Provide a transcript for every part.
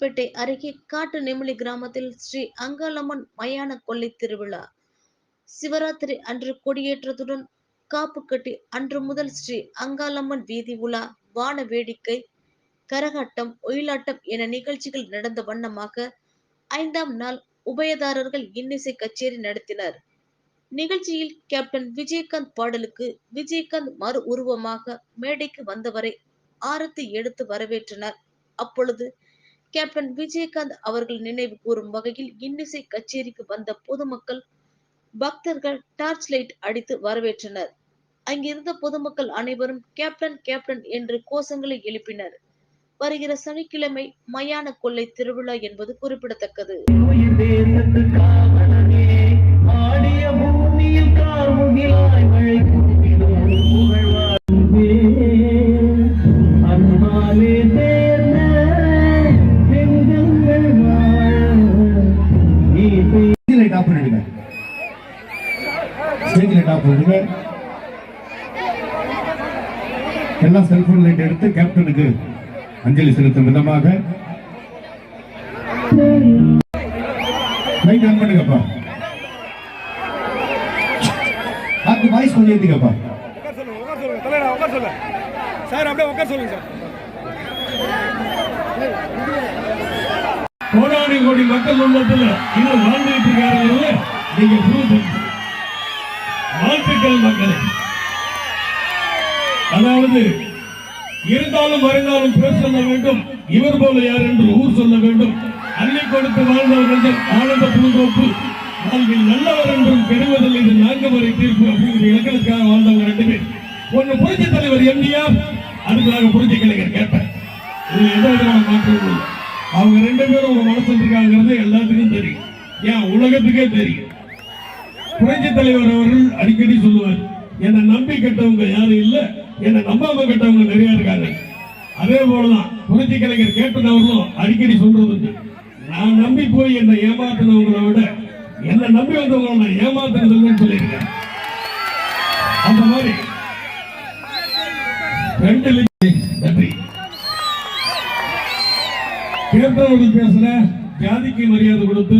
ராணிப்பேட்டை அருகே காட்டு நெமிலி கிராமத்தில் ஸ்ரீ அங்காளம்மன் மயான கொள்ளை திருவிழா. சிவராத்திரி அன்று கொடியேற்றத்துடன் காப்பு கட்டி அன்று முதல் ஸ்ரீ அங்காளம்மன் வீதி உலா வான வேடிக்கை கரகாட்டம் ஒயிலாட்டம் என நிகழ்ச்சிகள் நடந்த வண்ணமாக ஐந்தாம் நாள் உபயதாரர்கள் இன்னிசை கச்சேரி நடத்தினர். நிகழ்ச்சியில் கேப்டன் விஜயகாந்த் பாடலுக்கு விஜயகாந்த் மறு உருவமாக மேடைக்கு வந்தவரை ஆரத்தி எடுத்து வரவேற்றனர். அப்பொழுது கேப்டன் விஜயகாந்த் அவர்கள் நினைவு கூறும் வகையில் இன்னிசை கச்சேரிக்கு வந்த பொதுமக்கள் பக்தர்கள் டார்ச் லைட் அடித்து வரவேற்றனர். அங்கிருந்த பொதுமக்கள் அனைவரும் கேப்டன் கேப்டன் என்று கோஷங்களை எழுப்பினர். வருகிற சனிக்கிழமை மயான கொள்ளை திருவிழா என்பது குறிப்பிடத்தக்கது. உயிர் ஸ்டேஜ் லைட் ஆஃப் பண்ணிடுங்க எல்லாம் செல்போன் லைட் எடுத்து கேப்டனுக்கு அஞ்சலி செலுத்தும் விதமாக. லைட் ஆன் பண்ணுங்கப்பா. அது வாய்ஸ் கொஞ்சம் ஏத்திக்கப்பா. சார் அப்படியே உட்கார சொல்லுங்க சார் கோடானி கோடி மக்கள் உள்ளத்துல இன்னும் வாழ்ந்துட்டு இருக்காரு நீங்க proof. மக்களே. அதாவது இருந்தாலும் மறைந்தாலும் பேர் சொல்ல வேண்டும் இவர் போல யார் என்று ஊர் சொல்ல வேண்டும். அள்ளி கொடுத்து வாழ்ந்தவர்கள் ஆனந்த பூந்தோப்பு வாழ்வில் நல்லவர் என்றும் கெடுவதில் இது நான்கு வரை தீர்ப்பு அப்படிங்கிற இலக்கணத்துக்காக வாழ்ந்தவங்க ரெண்டு பேர். ஒன்று புரட்சி தலைவர் எம்ஜிஆர் அடுத்ததாக புரட்சி கலைஞர் கேட்டார் இது எந்த விதமான மாற்றம் அவங்க ரெண்டு பேரும் ஒரு மனசு இருக்காங்கிறது எல்லாத்துக்கும் தெரியும். ஏன் உலகத்துக்கே தெரியும். புரட்சி தலைவர் அவர்கள் அடிக்கடி சொல்லுவார் என்னை நம்பி கெட்டவங்க யாரும் இல்ல என்னை நம்பாம கெட்டவங்க நிறைய இருக்காங்க. அதே போலதான் புரட்சி கலைஞர் கேட்டது அவர்களும் அடிக்கடி சொல்றது நான் நம்பி போய் என்னை ஏமாத்தினவங்களை விட என்னை நம்பி வந்தவங்களை நான் ஏமாத்தினதுன்னு சொல்லியிருக்கேன். அந்த மாதிரி. ரெண்டு லட்சம் நன்றி. கேட்டவர்கள் பேசுற ஜாதிக்கு மரியாதை கொடுத்து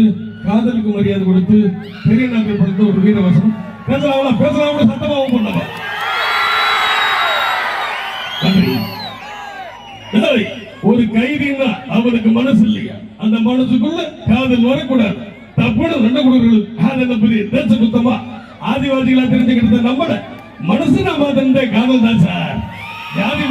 காதலுக்கு மரியாதை கொடுத்து பெரிய நாட்கள் படுத்த ஒரு வீரவசனம் பேசலாம்ல பேசலாம் சத்தமாவும் பண்ணலாம் நன்றி. ஒரு கைதின்னா அவனுக்கு மனசு இல்லையா? அந்த மனசுக்குள்ள காதல் வரக்கூடாது. தப்புன்னு ரெண்டு கொடுக்கறது காதல் பெரிய தேச குத்தமா? ஆதிவாசிகளா தெரிஞ்சுக்கிட்டது நம்மள மனசு நம்ம தந்த காதல் தான் சார். ஜாதி